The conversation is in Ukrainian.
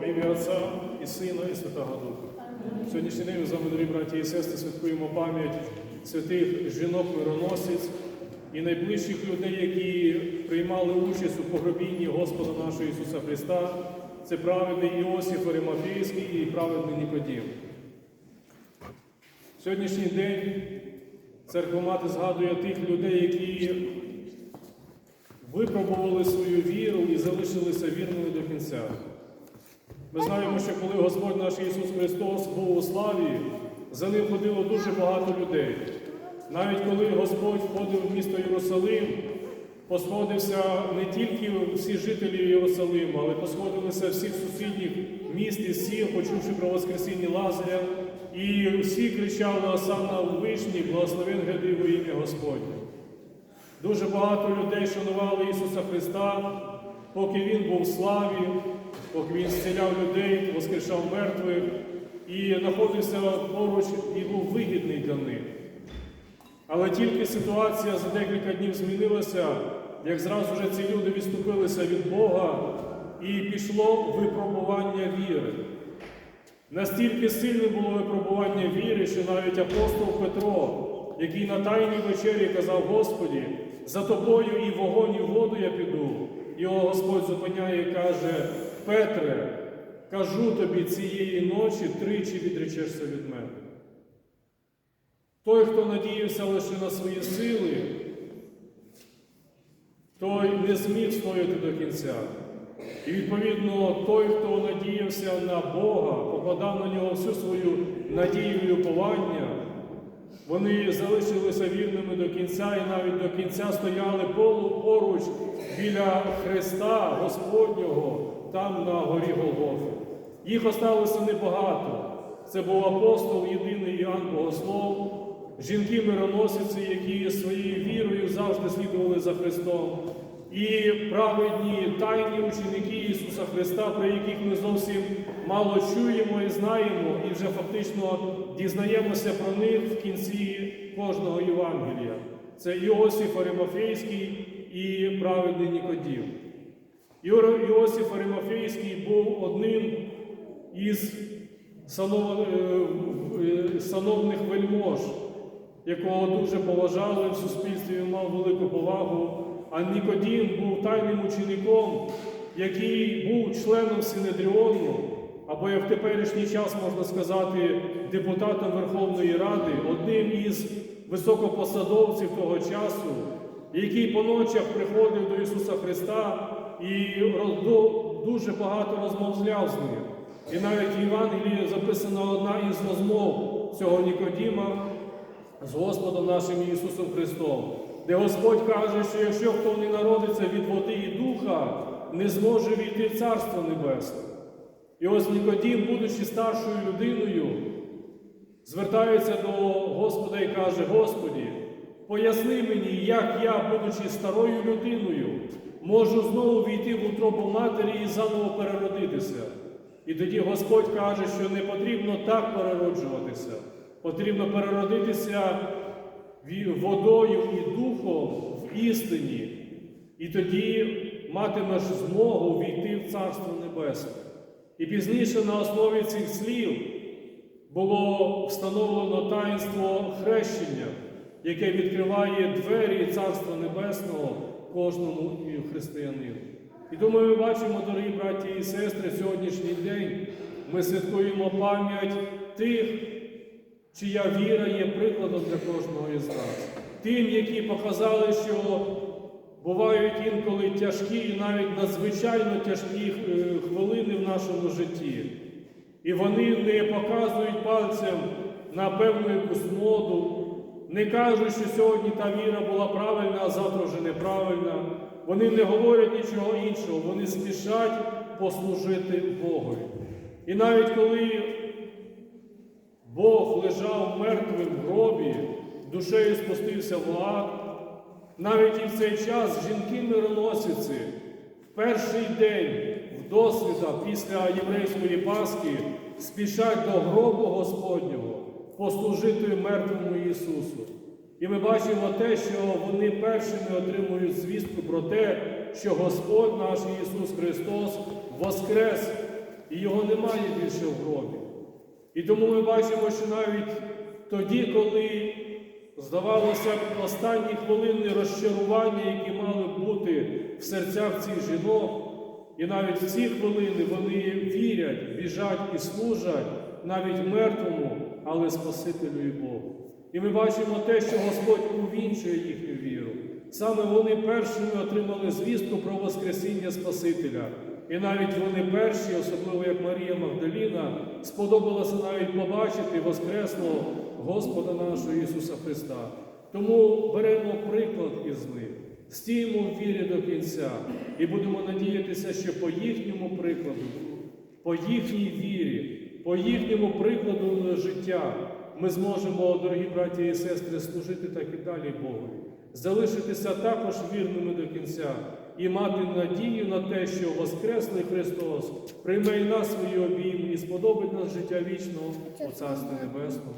В ім'я Отця і Сина, і Святого Духа. Сьогоднішній день з вами, дорогі браті і сестри, святкуємо пам'ять святих жінок-мироносиць і найближчих людей, які приймали участь у погробінні Господа нашого Ісуса Христа. Це праведний Іосиф Аримафейський і праведний Нікодім. Сьогоднішній день церква мати згадує тих людей, які випробували свою віру і залишилися вірними до кінця. Ми знаємо, що коли Господь наш Ісус Христос був у славі, за ним ходило дуже багато людей. Навіть коли Господь входив в місто Єрусалим, посходився не тільки всі жителі Єрусалиму, але посходилися всіх сусідніх міст і сіл, почувши про Воскресіння Лазаря, і всі кричали Осанна у вишні, благословен гряди ім'я Господнє. Дуже багато людей шанували Ісуса Христа, поки Він був в славі, поки Він зціляв людей, воскрешав мертвих і знаходився поруч і був вигідний для них. Але тільки ситуація за декілька днів змінилася, як зразу вже ці люди відступилися від Бога і пішло випробування віри. Настільки сильне було випробування віри, що навіть апостол Петро, який на тайній вечері казав Господі, за тобою і вогонь, і воду я піду. Його Господь зупиняє і каже: Петре, кажу тобі цієї ночі тричі відречешся від мене. Той, хто надіявся лише на свої сили, той не зміг стояти до кінця. І відповідно той, хто надіявся на Бога, покладав на нього всю свою надію і уповання, вони залишилися вірними до кінця і навіть до кінця стояли поруч біля Христа Господнього там на горі Голгофи. Їх осталося небагато. Це був апостол, єдиний Іоанн Богослов, жінки-мироносиці, які своєю вірою завжди слідували за Христом. І праведні тайні ученики Ісуса Христа, про яких ми зовсім мало чуємо і знаємо, і вже фактично дізнаємося про них в кінці кожного Євангелія. Це Іосиф Аримафейський і праведний Нікодім. Іосиф Аримафейський був одним із сановних вельмож, якого дуже поважали в суспільстві, він мав велику повагу. А Нікодім був тайним учеником, який був членом Синедріону, або як в теперішній час можна сказати, депутатом Верховної Ради, одним із високопосадовців того часу, який по ночах приходив до Ісуса Христа і дуже багато розмовляв з ним. І навіть в Євангелії записана одна із розмов цього Нікодіма з Господом нашим Ісусом Христом де Господь каже, що якщо хто не народиться від води і духа, не зможе війти в Царство Небесне. І ось Нікодім, будучи старшою людиною, звертається до Господа і каже: Господі, поясни мені, як я, будучи старою людиною, можу знову війти в утробу матері і заново переродитися. І тоді Господь каже, що не потрібно так перероджуватися, потрібно переродитися водою і духом в істині, і тоді матимеш змогу війти в Царство Небесне. І пізніше на основі цих слів було встановлено таїнство хрещення, яке відкриває двері Царства Небесного кожному християнину. І тому ми бачимо, дорогі браті і сестри, сьогоднішній день ми святкуємо пам'ять тих чия віра є прикладом для кожного із нас. Тим, які показали, що бувають інколи тяжкі і навіть надзвичайно тяжкі е, хвилини в нашому житті. І вони не показують пальцем на певну якусь моду, не кажуть, що сьогодні та віра була правильна, а завтра вже неправильна. Вони не говорять нічого іншого, вони спішать послужити Богові. І навіть коли Бог лежав мертвим в гробі, душею спустився в ад. Навіть і в цей час жінки-мироносиці в перший день в досвіда після єврейської Пасхи спішать до гробу Господнього послужити мертвому Ісусу. І ми бачимо те, що вони першими отримують звістку про те, що Господь наш Ісус Христос воскрес і його немає більше в гробі. І тому ми бачимо, що навіть тоді, коли здавалося б останні хвилини розчарування, які мали бути в серцях цих жінок, і навіть в ці хвилини вони вірять, біжать і служать навіть мертвому, але Спасителю і Богу. І ми бачимо те, що Господь увінчує їхню віру. Саме вони першими отримали звістку про Воскресіння Спасителя. І навіть вони перші, особливо як Марія Магдаліна, сподобалося навіть побачити Воскресного Господа нашого Ісуса Христа. Тому беремо приклад із них, стіймо в вірі до кінця і будемо надіятися, що по їхньому прикладу, по їхній вірі, по їхньому прикладу життя ми зможемо, дорогі браті і сестри, служити так і далі Богу, залишитися також вірними до кінця і мати надію на те, що Воскресний Христос прийме і нас свої обійми і сподобить нас життя вічного у Царстві Небесному.